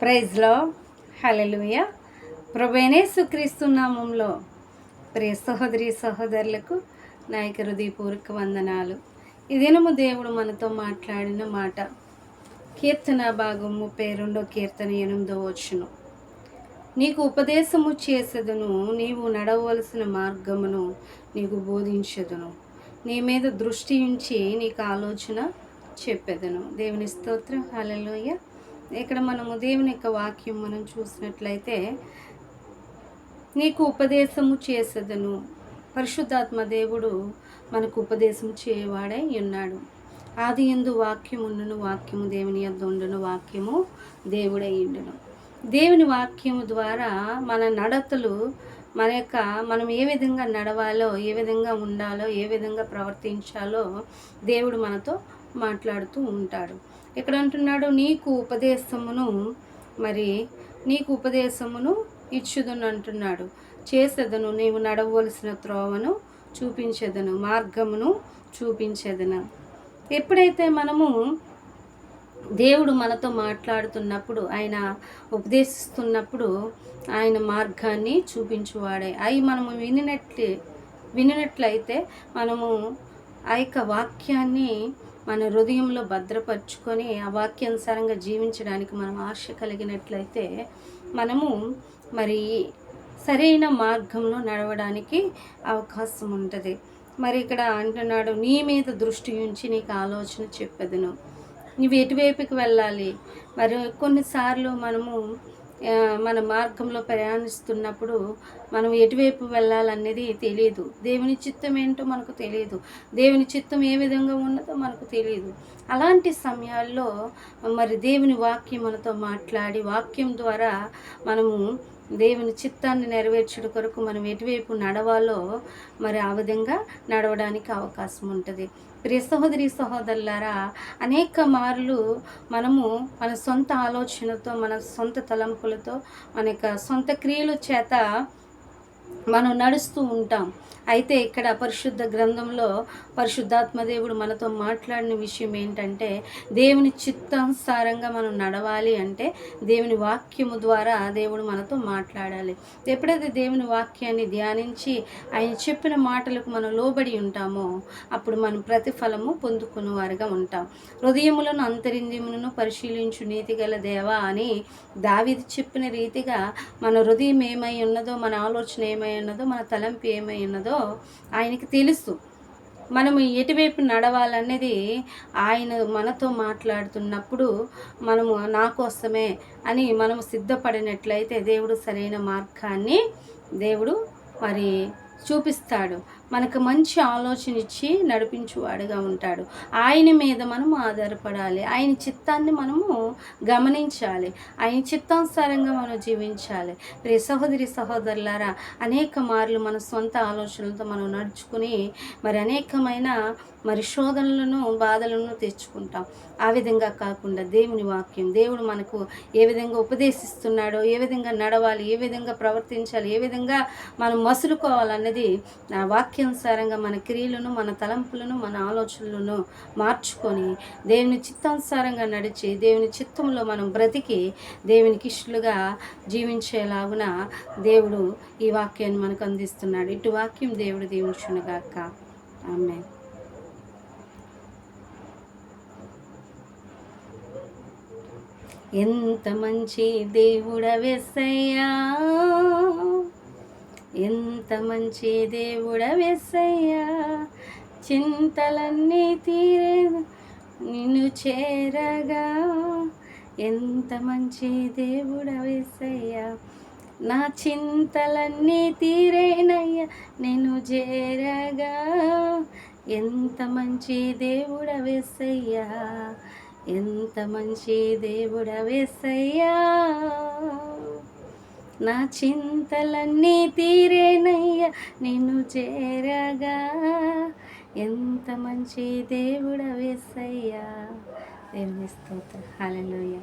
ప్రైజ్లో హలలుయ ప్రభైనే సుక్రీస్తు నామంలో ప్రియ సహోదరి సహోదరులకు నాయక హృదయపూర్వక వందనాలు. ఇదేనము దేవుడు మనతో మాట్లాడిన మాట కీర్తన భాగం ముప్పై రెండో కీర్తన ఎనిమిదో వచ్చును నీకు ఉపదేశము చేసేదను నీవు నడవలసిన మార్గమును నీకు బోధించదును. నీ మీద దృష్టి ఉంచి నీకు ఆలోచన చెప్పేదను. దేవుని స్తోత్రం. హలలోయ ఇక్కడ మనము దేవుని యొక్క వాక్యం మనం చూసినట్లయితే నీకు ఉపదేశము చేసేదను. పరిశుద్ధాత్మ దేవుడు మనకు ఉపదేశం చేయవాడై ఉన్నాడు. ఆది ఎందు వాక్యముండును వాక్యము దేవుని యొద్ ఉండును వాక్యము దేవుడై ఉండును. దేవుని వాక్యము ద్వారా మన నడతలు మన యొక్క మనం ఏ విధంగా నడవాలో ఏ విధంగా ఉండాలో ఏ విధంగా ప్రవర్తించాలో దేవుడు మనతో మాట్లాడుతూ ఉంటాడు. ఇక్కడ అంటున్నాడు నీకు ఉపదేశమును మరి నీకు ఉపదేశమును ఇచ్చుదును అంటున్నాడు చేసేదను నీవు నడవలసిన త్రోవను చూపించేదను మార్గమును చూపించేదను. ఎప్పుడైతే మనము దేవుడు మనతో మాట్లాడుతున్నప్పుడు ఆయన ఉపదేశిస్తున్నప్పుడు ఆయన మార్గాన్ని చూపించువాడే. అవి మనము వినినట్లే వినినట్లయితే మనము ఆ యొక్క వాక్యాన్ని మన హృదయంలో భద్రపరుచుకొని ఆ వాక్యానుసారంగా జీవించడానికి మనం ఆశ కలిగినట్లయితే మనము మరి సరైన మార్గంలో నడవడానికి అవకాశం ఉంటుంది. మరి ఇక్కడ అంటున్నాడు నీ మీద దృష్టి ఉంచి నీకు ఆలోచన చెప్పదును. నువ్వు ఎటువైపుకి వెళ్ళాలి? మరి కొన్నిసార్లు మనము మన మార్గంలో ప్రయాణిస్తున్నప్పుడు మనం ఎటువైపు వెళ్ళాలనేది తెలియదు దేవుని చిత్తం ఏంటో మనకు తెలియదు దేవుని చిత్తం ఏ విధంగా ఉన్నదో మనకు తెలియదు అలాంటి సమయాల్లో మరి దేవుని వాక్యం మనతో మాట్లాడి వాక్యం ద్వారా మనము దేవుని చిత్తాన్ని నెరవేర్చడం కొరకు మనం ఎటువైపు నడవాలో మరి ఆ విధంగా నడవడానికి అవకాశం ఉంటుంది. ప్రియ సహోదరి సహోదరులారా అనేక మార్లు మనము మన సొంత ఆలోచనతో మన సొంత తలంపులతో మన యొక్క సొంత క్రియల చేత మనం నడుస్తూ ఉంటాం. అయితే ఇక్కడ పరిశుద్ధ గ్రంథంలో పరిశుద్ధాత్మ దేవుడు మనతో మాట్లాడిన విషయం ఏంటంటే దేవుని చిత్తానుసారంగా మనం నడవాలి అంటే దేవుని వాక్యము ద్వారా దేవుడు మనతో మాట్లాడాలి. ఎప్పుడైతే దేవుని వాక్యాన్ని ధ్యానించి ఆయన చెప్పిన మాటలకు మనం లోబడి ఉంటామో అప్పుడు మనం ప్రతిఫలము పొందుకున్న వారిగా ఉంటాం. హృదయములను అంతరింద్రియములను పరిశీలించు నీతి గల దేవా అని దావిది చెప్పిన రీతిగా మన హృదయం ఏమై ఉన్నదో మన ఆలోచన ఏమై ఉన్నదో మన తలంపు ఏమై ఉన్నదో ఆయనకి తెలుసు. మనము ఎటువైపు నడవాలనేది ఆయన మనతో మాట్లాడుతున్నప్పుడు మనము నా కోసమే అని మనము సిద్ధపడినట్లయితే దేవుడు సరైన మార్గాన్ని దేవుడు మరి చూపిస్తాడు. మనకు మంచి ఆలోచన ఇచ్చి నడిపించువాడుగా ఉంటాడు. ఆయన మీద మనము ఆధారపడాలి. ఆయన చిత్తాన్ని మనము గమనించాలి. ఆయన చిత్తానుసారంగా మనం జీవించాలి. ప్రియ సహోదరి సహోదరులారా అనేక మార్లు మన సొంత ఆలోచనలతో మనం నడుచుకుని మరి అనేకమైన మరి శోధనలను బాధలను తెచ్చుకుంటాం. ఆ విధంగా కాకుండా దేవుని వాక్యం దేవుడు మనకు ఏ విధంగా ఉపదేశిస్తున్నాడో ఏ విధంగా నడవాలి ఏ విధంగా ప్రవర్తించాలి ఏ విధంగా మనం మసులుకోవాలన్నది వాక్యం వాక్యానుసారంగా మన క్రియలను మన తలంపులను మన ఆలోచనలను మార్చుకొని దేవుని చిత్తానుసారంగా నడిచి దేవుని చిత్తంలో మనం బ్రతికి దేవునికి ఇష్టలుగా జీవించేలాగున దేవుడు ఈ వాక్యాన్ని మనకు అందిస్తున్నాడు. ఇటు వాక్యం దేవుడు దీవించునుగాక. ఆమె ఎంత మంచి దేవుడ వెసయ్యా ఎంత మంచి దేవుడ వెస్సయ్యా చింతలన్నీ తీరే నిన్ను చేరగా. ఎంత మంచి దేవుడ వెస్సయ్యా నా చింతలన్నీ తీరేనయ్యా నేను చేరగా. ఎంత మంచి దేవుడ వెస్సయ్యా ఎంత మంచి దేవుడ వెస్సయ్యా నా చింతలన్నీ తీరేనయ్యా నిన్ను చేరగా. ఎంత మంచి దేవుడవేసయ్యా. దేవుని స్తోత్ర. హలలోయ